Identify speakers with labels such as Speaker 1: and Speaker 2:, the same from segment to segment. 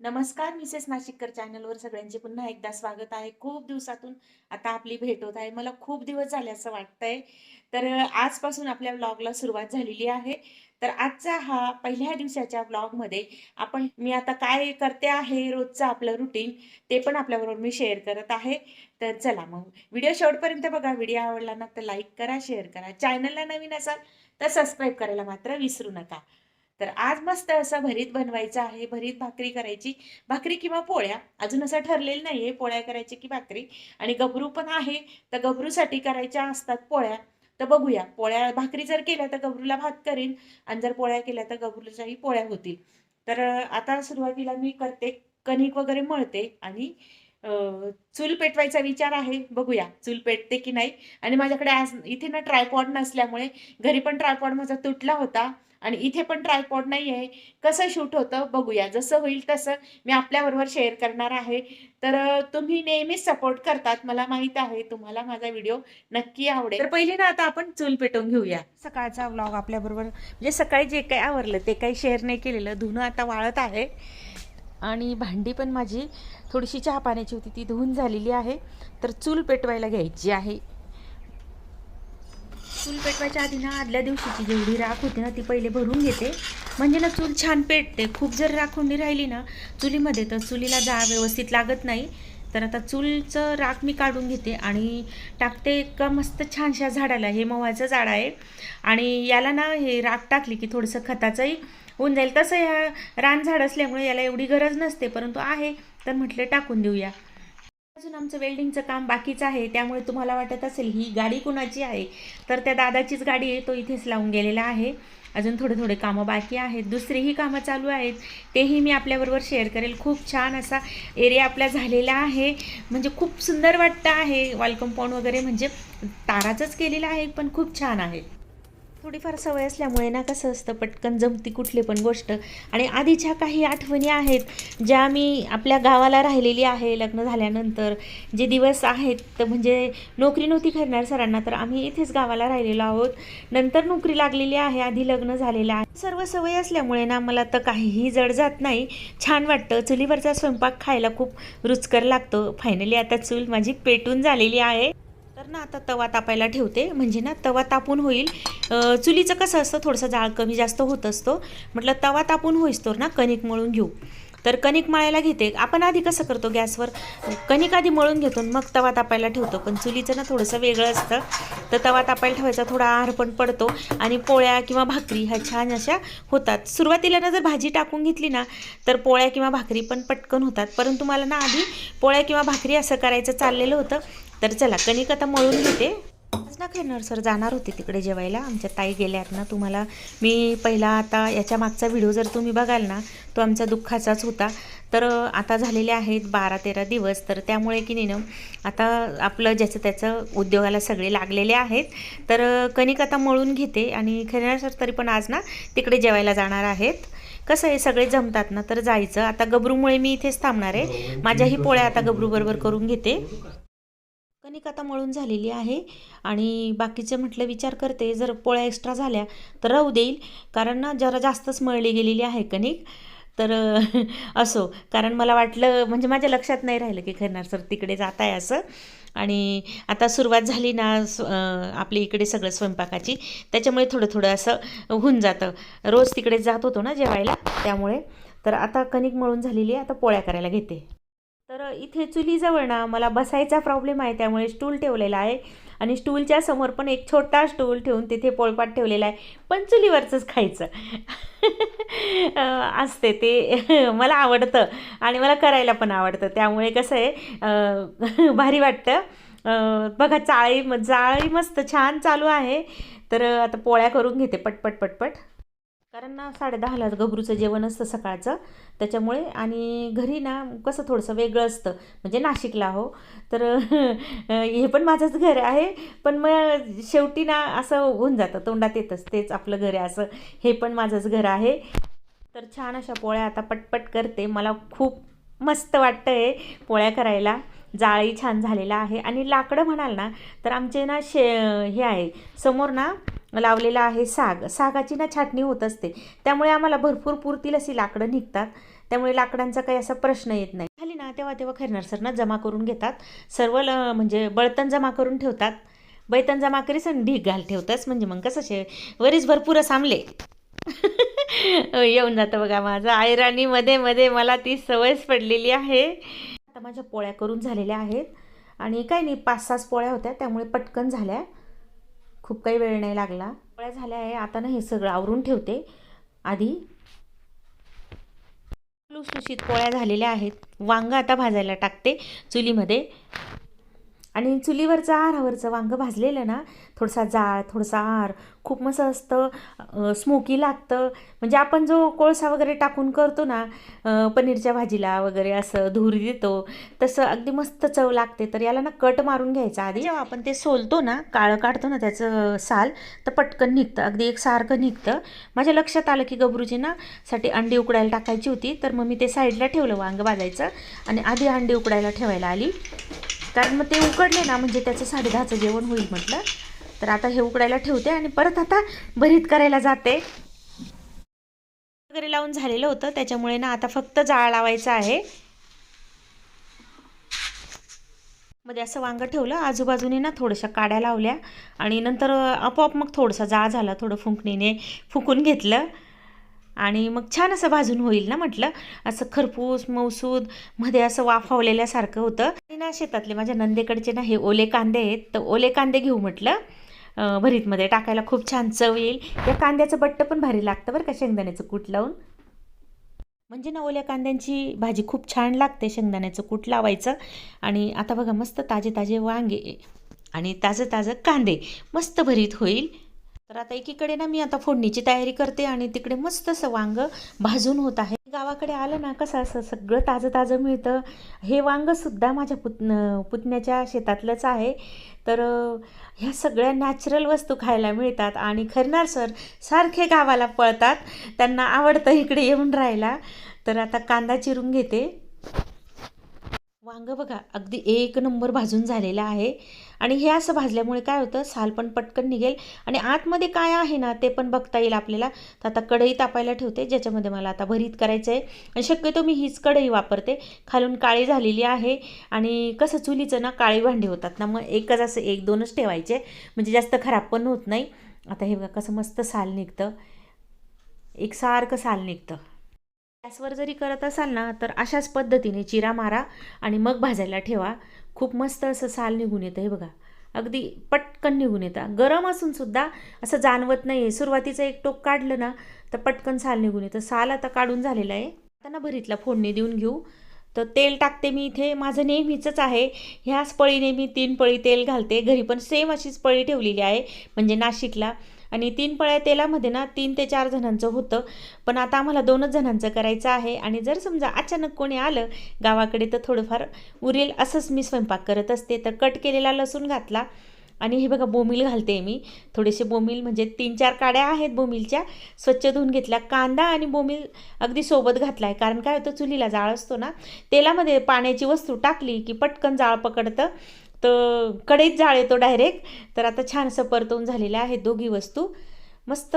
Speaker 1: नमस्कार मिसेस नाशिककर चॅनलवर सगळ्यांचे पुन्हा एकदा स्वागत आहे. खूप दिवसातून आता आपली भेट होत आहे. मला खूप दिवस झाले असं वाटतंय. तर आजपासून आपल्या व्लॉगला सुरुवात झालेली आहे. तर आजचा हा पहिल्या दिवसाच्या व्लॉगमध्ये आपण मी आता काय करते आहे रोजचं आपलं रुटीन ते पण आपल्याबरोबर मी शेअर करत आहे. तर चला मग. व्हिडिओ शेवटपर्यंत बघा. व्हिडिओ आवडला ना तर लाईक करा शेअर करा. चॅनलला नवीन असाल तर सबस्क्राईब करायला मात्र विसरू नका. तर आज मस्त असं भरीत बनवायचं आहे भरीत भाकरी करायची. भाकरी किंवा पोळ्या अजून असं ठरलेलं नाही आहे पोळ्या करायची की भाकरी. आणि गबरू पण आहे तर गबरूसाठी करायच्या असतात पोळ्या. तर बघूया पोळ्या भाकरी जर केल्या तर गबरूला भात करीन. आणि जर पोळ्या केल्या तर गबरूच्याही पोळ्या होतील. तर आता सुरुवातीला मी करते कणिक वगैरे मळते. आणि चूल पेटवायचा विचार आहे बघूया चूल पेटते की नाही. आणि माझ्याकडे आज इथे ना ट्रायपॉड नसल्यामुळे घरी पण ट्रायपॉड माझा तुटला होता आणि इथे पण ट्रायपॉड नाही आहे कसं शूट होतं बघूया. जसं होईल तसं मी आपल्याबरोबर शेअर करणार आहे. तर तुम्ही नेहमीच सपोर्ट करतात मला माहीत आहे. तुम्हाला माझा व्हिडिओ नक्की आवडेल. तर पहिले ना आता आपण चूल पेटवून घेऊया. सकाळचा व्लॉग आपल्याबरोबर म्हणजे सकाळी जे काही आवरलं ते काही शेअर नाही केलेलं. धुणं आता वाळत आहे. आणि भांडी पण माझी थोडीशी चहा पाण्याची होती ती धुवून झालेली आहे. तर चूल पेटवायला घ्यायची आहे. चूल पेटवायच्या आधी ना आदल्या दिवशीची जेवढी राख होती ना ती पहिले भरून घेते. म्हणजे ना चूल छान पेटते. खूप जर राखुंडी राहिली ना चुलीमध्ये तर चुलीला जा व्यवस्थित लागत नाही. तर आता चूलचं राख मी काढून घेते आणि टाकते एका मस्त छानशा झाडाला. हे मव्हाचं झाड आहे. आणि याला ना हे राख टाकली की थोडंसं खताचंही होऊन जाईल तसं ह्या रानझाड असल्यामुळे याला एवढी गरज नसते परंतु आहे तर म्हटलं टाकून देऊया. अजून आमचं वेल्डिंगचं काम बाकीचं आहे त्यामुळे तुम्हाला वाटत असेल ही गाडी कुणाची आहे? तर त्या दादाचीच गाडी आहे तो इथेच लावून गेलेला आहे. अजून थोडे थोडे कामं बाकी आहेत दुसरीही कामं चालू आहेत. तेही मी आपल्याबरोबर शेअर करेल. खूप छान असा एरिया आपला झालेला आहे. म्हणजे खूप सुंदर वाटतं आहे. वॉल कंपाऊंड वगैरे म्हणजे ताराचंच केलेलं आहे पण खूप छान आहे. थोडीफार सवय असल्यामुळे ना कसं असतं पटकन जमती कुठली पण गोष्ट. आणि आधीच्या काही आठवणी आहेत ज्या मी आपल्या गावाला राहिलेली आहे लग्न झाल्यानंतर जे दिवस आहेत तर म्हणजे नोकरी नव्हती करणार सरांना तर आम्ही इथेच गावाला राहिलेलो आहोत. नंतर नोकरी लागलेली आहे आधी लग्न झालेलं आहे. सर्व सवय असल्यामुळे ना मला तर काहीही जड जात नाही. छान वाटतं. चुलीवरचा स्वयंपाक खायला खूप रुचकर लागतो. फायनली आता चूल माझी पेटून झालेली आहे. ना आता तवा तापायला ठेवते. म्हणजे ना तवा तापून होईल. चुलीचं कसं असतं थोडंसं जाळ कमी जास्त होत असतो. म्हटलं तवा तापून होईस्तोर तर ना कणिक मळून घेऊ. तर कणिक मळायला घेते. आपण आधी कसं करतो गॅसवर? कणिक आधी मळून घेतो मग तवा तापायला ठेवतो. पण चुलीचं ना थोडंसं वेगळं असतं. तर तवा तापायला ठेवायचा थोडा आहार पण पडतो. आणि पोळ्या किंवा भाकरी ह्या छान अशा होतात. सुरुवातीला ना जर भाजी टाकून घेतली ना तर पोळ्या किंवा भाकरी पण पटकन होतात. परंतु मला ना आधी पोळ्या किंवा भाकरी असं करायचं चाललेलं होतं. तर चला कणिक आता मळून घेते. आज ना खैरनार सर जाणार होते तिकडे जेवायला. आमच्या ताई गेल्यात ना तुम्हाला मी पहिला आता याच्या मागचा व्हिडिओ जर तुम्ही बघाल ना तो आमचा दुःखाचाच होता. तर आता झालेले आहेत बारा तेरा दिवस तर त्यामुळे की नाही ना आता आपलं ज्याचं त्याचं उद्योगाला सगळे लागलेले आहेत. तर कणिक आता मळून घेते आणि खैरनार सर तरी पण आज ना तिकडे जेवायला जाणार आहेत. कसं आहे सगळे जमतात ना तर जायचं. आता गबरूमुळे मी इथेच थांबणार आहे. माझ्याही पोळ्या आता गबरूबरोबर करून घेते. कणिक आता मळून झालेली आहे. आणि बाकीचं म्हटलं विचार करते जर पोळ्या एक्स्ट्रा झाल्या तर राहू देईल. कारण ना जरा जास्तच मळली गेलेली आहे कणिक. तर असो. कारण मला वाटलं म्हणजे माझ्या लक्षात नाही राहिलं की खरणार सर तिकडे जात आहे असं. आणि आता सुरुवात झाली ना आपली इकडे सगळं स्वयंपाकाची. त्याच्यामुळे थोडं थोडं असं होऊन जातं. रोज तिकडे जात होतो ना जेवायला त्यामुळे. तर आता कणिक मळून झालेली आहे. आता पोळ्या करायला घेते. तर इथे चुलीजवळ ना मला बसायचा प्रॉब्लेम आहे त्यामुळे स्टूल ठेवलेला आहे. आणि स्टूलच्या समोर पण एक छोटा स्टूल ठेवून तिथे पोळपाट ठेवलेला आहे. पण चुलीवरचंच खायचं. असते ते. मला आवडतं आणि मला करायला पण आवडतं. त्यामुळे कसं आहे भारी वाटतं. बघा चाळी जाळी मस्त छान चालू आहे. तर आता पोळ्या करून घेते पटपट पटपट. कारण ना साडेदहाला गबरूचं जेवण असतं सकाळचं. त्याच्यामुळे आणि घरी ना कसं थोडंसं वेगळं असतं. म्हणजे नाशिकला हो. तर हे पण माझंच घर आहे. पण मग शेवटी ना असं होऊन जातं. तोंडात येतच. तेच आपलं घर आहे असं. हे पण माझंच घर आहे. तर छान अशा पोळ्या आता पटपट करते. मला खूप मस्त वाटतं आहे पोळ्या करायला. जाळी छान झालेला आहे. आणि लाकडं म्हणाल ना तर आमचे ना शे हे आहे. समोर ना लावलेला आहे साग. सागाची ना छाटणी होत असते. त्यामुळे आम्हाला भरपूर पुरतील अशी लाकडं निघतात. त्यामुळे लाकडांचा काही असा प्रश्न येत नाही. खाली ना तेव्हा तेव्हा खैरनार सर ना जमा करून घेतात. सर्व ल म्हणजे बळतण जमा करून ठेवतात. बैतन जमा करीस आणि ढीक घाल ठेवतस. म्हणजे मग कसं शे वरीच भरपूर सामले येऊन जातं बघा माझं. आयराणी मध्ये मध्ये मला ती सवयच पडलेली आहे. आता माझ्या पोळ्या करून झालेल्या आहेत. आणि काही नाही पाच सहा पोळ्या होत्या. त्यामुळे पटकन झाल्या. खूप काही वेळ नाही लागला. पोळ्या झाल्या आहे. आता ना हे सगळं आवरून ठेवते. आधी लुसलुशीत पोळ्या झालेल्या आहेत. वांगं आता भाजायला टाकते चुलीमध्ये. आणि चुलीवरचं आरावरचं वांगं भाजलेलं ना थोडसा जाळ थोडसा आर खूप मस्त असतं स्मोकी लागतं. म्हणजे आपण जो कोळसा वगैरे टाकून करतो ना पनीरच्या भाजीला वगैरे असं धूर देतो तसं अगदी मस्त चव लागते. तर याला ना कट मारून घ्यायचा आधी. जेव्हा आपण ते सोलतो ना काळं काढतो ना त्याचं साल तर पटकन निघतं. अगदी एकसारखं निघतं. माझ्या लक्षात आलं की गबरूची ना साठी अंडी उकडायला टाकायची होती. तर मग मी ते साईडला ठेवलं वांगं भाजायचं. आणि आधी अंडी उकडायला ठेवायला आली. कारण मग ते उकडले ना म्हणजे त्याचं साडे दहाचं जेवण होईल म्हटलं. तर आता हे उकडायला ठेवते आणि परत आता भरीत करायला जाते. वगैरे लावून झालेलं होतं त्याच्यामुळे ना आता फक्त जाळ लावायचं आहे. मध्ये असं वांगं ठेवलं आजूबाजूने ना थोड्याशा काड्या लावल्या आणि नंतर आपोआप मग थोडासा जाळ झाला थोडं फुंकणीने फुकून घेतलं. आणि मग छान असं भाजून होईल ना म्हटलं. असं खरपूस मौसूदमध्ये असं वाफावलेल्यासारखं होतं. ना शेतातले माझ्या नंदेकडचे ना हे ओले कांदे आहेत तर ओले कांदे घेऊ म्हटलं. भरीतमध्ये टाकायला खूप छान चव येईल. या कांद्याचं बट्ट पण भारी लागतं बरं का शेंगदाण्याचं कूट लावून. म्हणजे ना ओल्या कांद्यांची भाजी खूप छान लागते शेंगदाण्याचं कूट लावायचं. आणि आता बघा मस्त ताजे ताजे वांगे आणि ताजं ताजं कांदे मस्त भरीत होईल. तर आता एकीकडे ना मी आता फोडणीची तयारी करते आणि तिकडे मस्त असं वांग भाजून होत आहे. गावाकडे आलं ना कसं असं सगळं ताजं ताजं मिळतं. हे वांगंसुद्धा माझ्या पुत पुतण्याच्या शेतातलंच आहे. तर ह्या सगळ्या नॅचरल वस्तू खायला मिळतात आणि खरणार सर सारखे गावाला पळतात. त्यांना आवडतं इकडे येऊन राहायला. तर आता कांदा चिरून घेते. वांगं बघा अगदी एक नंबर भाजून झालेलं आहे. आणि हे असं भाजल्यामुळे काय होतं साल पण पटकन निघेल. आणि आतमध्ये काय आहे ना ते पण बघता येईल आपल्याला. तर आता कढई तापायला ठेवते ज्याच्यामध्ये मला आता भरीत करायचं आहे आणि शक्यतो मी हीच कढई वापरते. खालून काळी झालेली आहे. आणि कसं चुलीचं ना काळी भांडी होतात ना मग एकच असं एक दोनच ठेवायचे. म्हणजे जास्त खराब पण होत नाही. आता हे बघा कसं मस्त साल निघतं. एकसारखं साल निघतं. गॅसवर जरी करत असाल ना तर अशाच पद्धतीने चिरा मारा आणि मग भाजायला ठेवा. खूप मस्त असं साल निघून येतं हे बघा. अगदी पटकन निघून येतं. गरम असून सुद्धा असं जाणवत नाही आहे सुरुवातीचं एक टोक काढलं ना तर पटकन साल निघून येतं. साल आता काढून झालेलं आहे. आता ना भरीतला फोडणी देऊन घेऊ. तर तेल टाकते मी इथे. माझं नेहमीचंच आहे. ह्याच पळीने मी तीन पळी तेल घालते. घरी पण सेम अशीच पळी ठेवलेली आहे. म्हणजे नाशिकला. आणि तीन पळ्या तेलामध्ये ना तीन ते चार जणांचं होतं. पण आता आम्हाला दोनच जणांचं करायचं आहे आणि जर समजा अचानक कोणी आलं गावाकडे तर थोडंफार उरेल असंच मी स्वयंपाक करत असते. तर कट केलेला लसूण घातला आणि हे बघा बोमिल घालते मी. थोडेसे बोमिल म्हणजे तीन चार काड्या आहेत बोमिलच्या स्वच्छ धुवून घेतल्या. कांदा आणि बोमिल अगदी सोबत घातला आहे कारण काय होतं चुलीला जाळ असतो ना. तेलामध्ये पाण्याची वस्तू टाकली की पटकन जाळ पकडतं. तर कढईत जाळ येतो डायरेक्ट. तर आता छानसं परतवून झालेलं आहे दोघी वस्तू. मस्त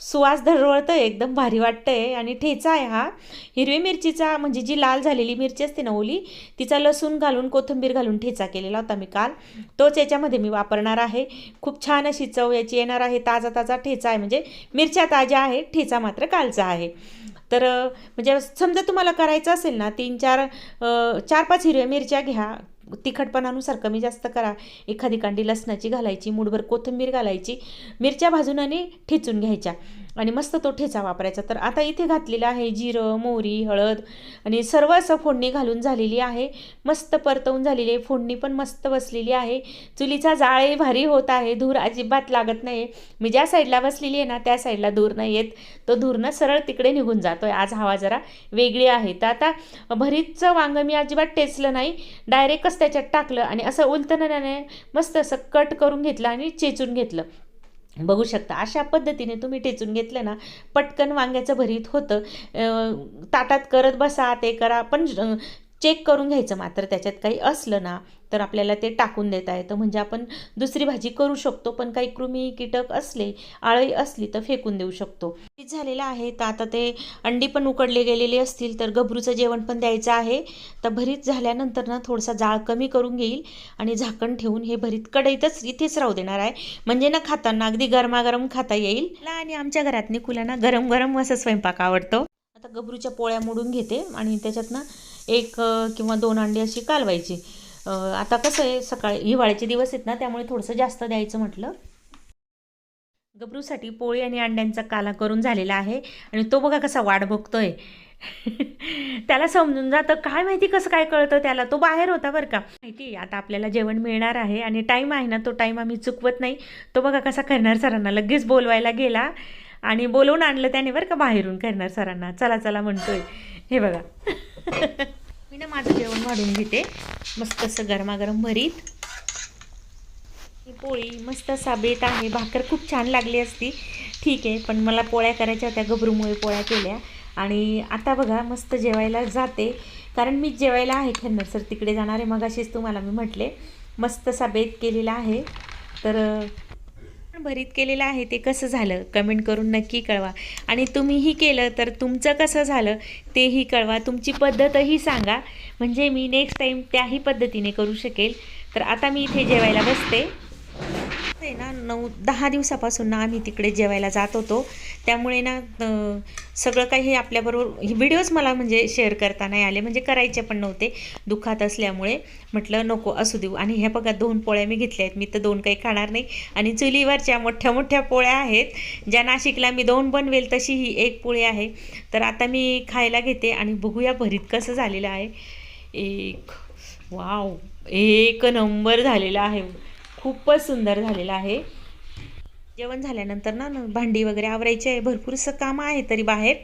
Speaker 1: सुवास दरवळतं एकदम भारी वाटतंय. आणि ठेचा आहे हा. हिरवी मिरचीचा म्हणजे जी लाल झालेली मिरची असते ना ओली तिचा लसूण घालून कोथिंबीर घालून ठेचा केलेला होता मी काल. तोच याच्यामध्ये मी वापरणार आहे. खूप छान अशी चव याची येणार आहे. ताजा ताजा ठेचा आहे. म्हणजे मिरच्या ताज्या आहे ठेचा मात्र कालचा आहे. तर म्हणजे समजा तुम्हाला करायचं असेल ना तीन चार चार पाच हिरव्या मिरच्या घ्या. तिखटपणानुसार कमी जास्त करा. एखादी कांडी लसणाची घालायची मुठभर कोथिंबीर घालायची मिरच्या भाजून आणि ठेचून घ्यायच्या. आणि मस्त तो ठेचा वापरायचा. तर आता इथे घातलेला आहे जिरं मोहरी हळद आणि सर्व असं फोडणी घालून झालेली आहे. मस्त परतवून झालेली आहे. फोडणी पण मस्त बसलेली आहे. चुलीचा जाळही भारी होत आहे. धूर अजिबात लागत नाही मी ज्या साईडला बसलेली आहे ना त्या साईडला धूर नाही येत तो धूरनं सरळ तिकडे निघून जातोय. आज हवा जरा वेगळी आहे. तर आता भरीतचं वांगं मी अजिबात टेचलं नाही. डायरेक्टच त्याच्यात टाकलं आणि असं उलतण्याने मस्त असं कट करून घेतलं आणि चेचून घेतलं. बघू शकता. अशा पद्धतीने तुम्ही टेचून घेतलं ना पटकन वांग्याचं भरीत होतं. ताटात करत बसा ते करा. पण चेक करून घ्यायचं मात्र त्याच्यात काही असलं ना तर आपल्याला ते टाकून देता येतं. म्हणजे आपण दुसरी भाजी करू शकतो पण काही कृमी कीटक असले आळी असली तर फेकून देऊ शकतो. भरीत झालेलं आहे. तर आता ते अंडी पण उकडले गेलेले असतील तर गबरूचं जेवण पण द्यायचं आहे. तर भरीत झाल्यानंतर ना थोडासा जाळ कमी करून घेईल आणि झाकण ठेवून हे भरीत कढईतच इथेच राहू देणार आहे. म्हणजे ना खाताना अगदी गरमागरम खाता येईल. आणि आमच्या घरात निकुला ना गरम गरम असं स्वयंपाक आवडतो. आता गबरूच्या पोळ्या मोडून घेते आणि त्याच्यात ना एक किंवा दोन अंडी अशी कालवायची. आता कसं आहे सकाळी हिवाळ्याचे दिवस आहेत ना त्यामुळे थोडंसं जास्त द्यायचं म्हटलं. गबरूसाठी पोळी आणि अंड्यांचा काला करून झालेला आहे आणि तो बघा कसा वाट बघतोय. त्याला समजून जातं काय माहिती कसं काय कळतं त्याला तो बाहेर होता बरं का. माहिती आता आपल्याला जेवण मिळणार आहे आणि टाईम आहे ना तो टाईम आम्ही चुकवत नाही. तो बघा कसा करणार सरांना लगेच बोलवायला गेला आणि बोलवून आणलं त्याने बरं का बाहेरून करणार सरांना. चला चला म्हणतोय. हे बघा. मी ना माझं जेवण वाढून घेते. मस्त असं गरमागरम भरीत. ही पोळी मस्त असा बेत आहे. भाकर खूप छान लागली असती. ठीक आहे पण मला पोळ्या करायच्या होत्या. गबरूमुळे पोळ्या केल्या. आणि आता बघा मस्त जेवायला जाते. कारण मी जेवायला आहे खन्नर सर तिकडे जाणार आहे. मगाशीच तुम्हाला मी म्हटले. मस्त असा बेत केलेला आहे. तर भरीत केलेलं आहे ते कसं झालं? कमेंट करून नक्की कळवा. आणि तुम्हीही केलं तर तुमचं कसं झालं तेही कळवा. तुमची पद्धतही सांगा. म्हणजे मी नेक्स्ट टाईम त्याही पद्धतीने करू शकेल. तर आता मी इथे जेवायला बसते. आहे ना नऊ दहा दिवसापासून ना आम्ही तिकडे जेवायला जात होतो. त्यामुळे ना सगळं काही हे आपल्याबरोबर व्हिडिओज मला म्हणजे शेअर करता नाही आले म्हणजे करायचे पण नव्हते दुखात असल्यामुळे. म्हटलं नको असू देऊ. आणि ह्या बघा दोन पोळ्या मी घेतल्या आहेत. मी तर दोन काही खाणार नाही. आणि चुलीवरच्या मोठ्या मोठ्या पोळ्या आहेत. ज्या नाशिकला मी दोन बनवेल तशी ही एक पोळी आहे. तर आता मी खायला घेते आणि बघूया भरीत कसं झालेलं आहे. एक वाव एक नंबर झालेला आहे. खूपच सुंदर झालेलं आहे. जेवण झाल्यानंतर ना न- भांडी वगैरे आवरायची आहे. भरपूरसं कामं आहे तरी बाहेर.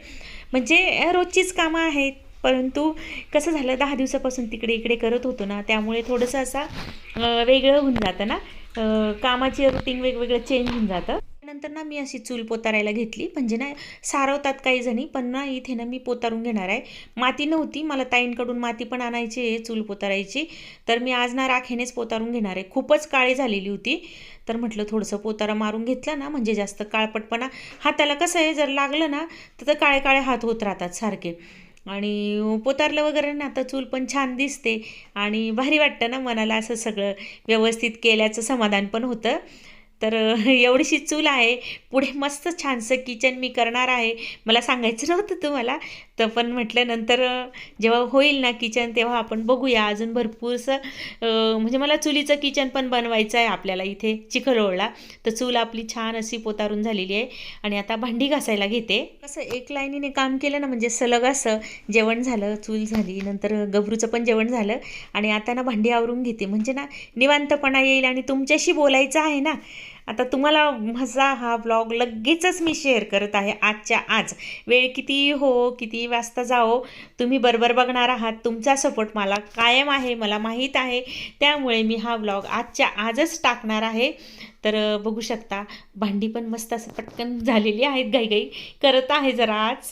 Speaker 1: म्हणजे रोजचीच कामं आहेत. परंतु कसं झालं दहा दिवसापासून तिकडे इकडे करत होतो ना त्यामुळे थोडंसं असा वेगळं होऊन जातं ना. कामाची रुटीन वेगवेगळं चेंज होऊन जातं. नंतर ना मी अशी चूल पोतारायला घेतली. म्हणजे ना सारवतात काही जणी पण ना इथे ना मी पोतारून घेणार आहे. माती नव्हती मला ताईंकडून माती पण आणायची आहे चूल पोतारायची. तर मी आज ना राखेनेच पोतारून घेणार आहे. खूपच काळी झालेली होती. तर म्हटलं थोडंसं पोतारा मारून घेतला ना म्हणजे जास्त काळपटपणा. हाताला कसं आहे जर लागलं ना तर काळे काळे हात होत राहतात सारखे. आणि पोतारलं वगैरे ना आता चूल पण छान दिसते. आणि भारी वाटतं ना मनाला असं सगळं व्यवस्थित केल्याचं समाधान पण होतं. तर एवढीशी चूल आहे. पुढे मस्त छानसं किचन मी करणार आहे. मला सांगायचं नव्हतं तुम्हाला. तर पण म्हटलं नंतर जेव्हा होईल ना किचन तेव्हा आपण बघूया. अजून भरपूरसं म्हणजे मला चुलीचं किचन पण बनवायचं आहे आपल्याला इथे चिखलोळला तर चूल आपली छान अशी पोतारून झालेली आहे. आणि आता भांडी घासायला घेते. कसं एक लाईनीने काम केलं ना म्हणजे सलग असं जेवण झालं चूल झाली नंतर गबरूचं पण जेवण झालं. आणि आता ना भांडी आवरून घेते. म्हणजे ना निवांतपणा येईल आणि तुमच्याशी बोलायचं आहे ना आता तुम्हाला माझा हा ब्लॉग लगेचच मी शेअर करत आहे आजच्या आज. वेळ किती हो किती वाजता जाओ तुम्ही बरोबर बघणार आहात. तुमचा सपोर्ट मला कायम आहे मला माहीत आहे. त्यामुळे मी हा ब्लॉग आजच्या आजच टाकणार आहे. तर बघू शकता भांडी पण मस्त असं पटकन झालेली आहेत घाईघाई. करत आहे जरा आज.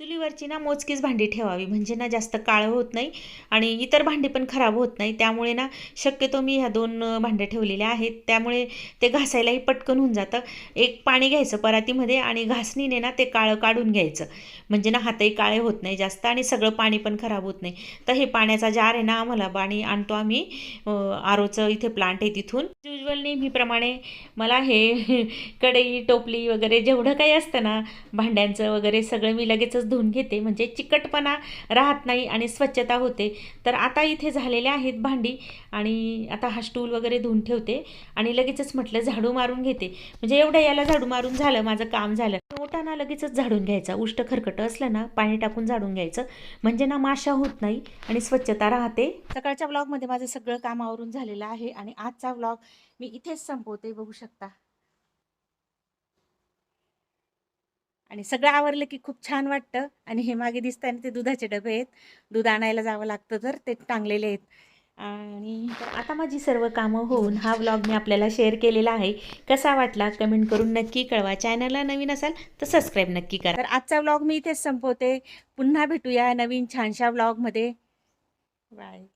Speaker 1: चुलीवरची ना मोजकीच भांडी ठेवावी. म्हणजे ना जास्त काळं होत नाही आणि इतर भांडी पण खराब होत नाही. त्यामुळे ना शक्यतो मी ह्या दोन भांड्या ठेवलेल्या आहेत. त्यामुळे ते घासायलाही पटकन होऊन जातं. एक पाणी घ्यायचं परातीमध्ये आणि घासणीने ना ते काळं काढून घ्यायचं. म्हणजे ना हातही काळे होत नाही जास्त आणि सगळं पाणी पण खराब होत नाही. तर हे पाण्याचा जार आहे ना आम्हाला पाणी आणतो आम्ही. आरोचं इथे प्लांट आहे तिथून. युजल नेहमीप्रमाणे मला हे कढई टोपली वगैरे जेवढं काही असतं ना भांड्यांचं वगैरे सगळं मी लगेचच धुवून घेते म्हणजे चिकटपणा राहत नाही आणि स्वच्छता होते. तर आता इथे झालेल्या आहेत भांडी आणि आता हा स्टूल वगैरे धुवून ठेवते आणि लगेचच म्हटलं झाडू मारून घेते. म्हणजे एवढं याला झाडू मारून झालं माझं काम झालं. ओटाना लगेचच झाडून घ्यायचा. उष्ट खरकट असलं ना पाणी टाकून झाडून घ्यायचं. म्हणजे ना माशा होत नाही आणि स्वच्छता राहते. सकाळच्या ब्लॉगमध्ये माझं सगळं काम आवरून झालेलं आहे आणि आजचा ब्लॉग मी इथेच संपवते. बघू शकता. आणि सगळं आवरलं की खूप छान वाटतं. आणि हे मागे दिसत आहे ते दुधाचे डबे आहेत. दूध आणायला जावं लागतं तर ते टांगलेले आहेत. आणि आता माझी सर्व कामं होऊन हा व्लॉग मी आपल्याला शेअर केलेला आहे. कसा वाटला कमेंट करून नक्की कळवा. चॅनलला नवीन असाल तर सबस्क्राईब नक्की करा. तर आजचा व्लॉग मी इथेच संपवते. पुन्हा भेटूया नवीन छानशा व्लॉगमध्ये. बाय.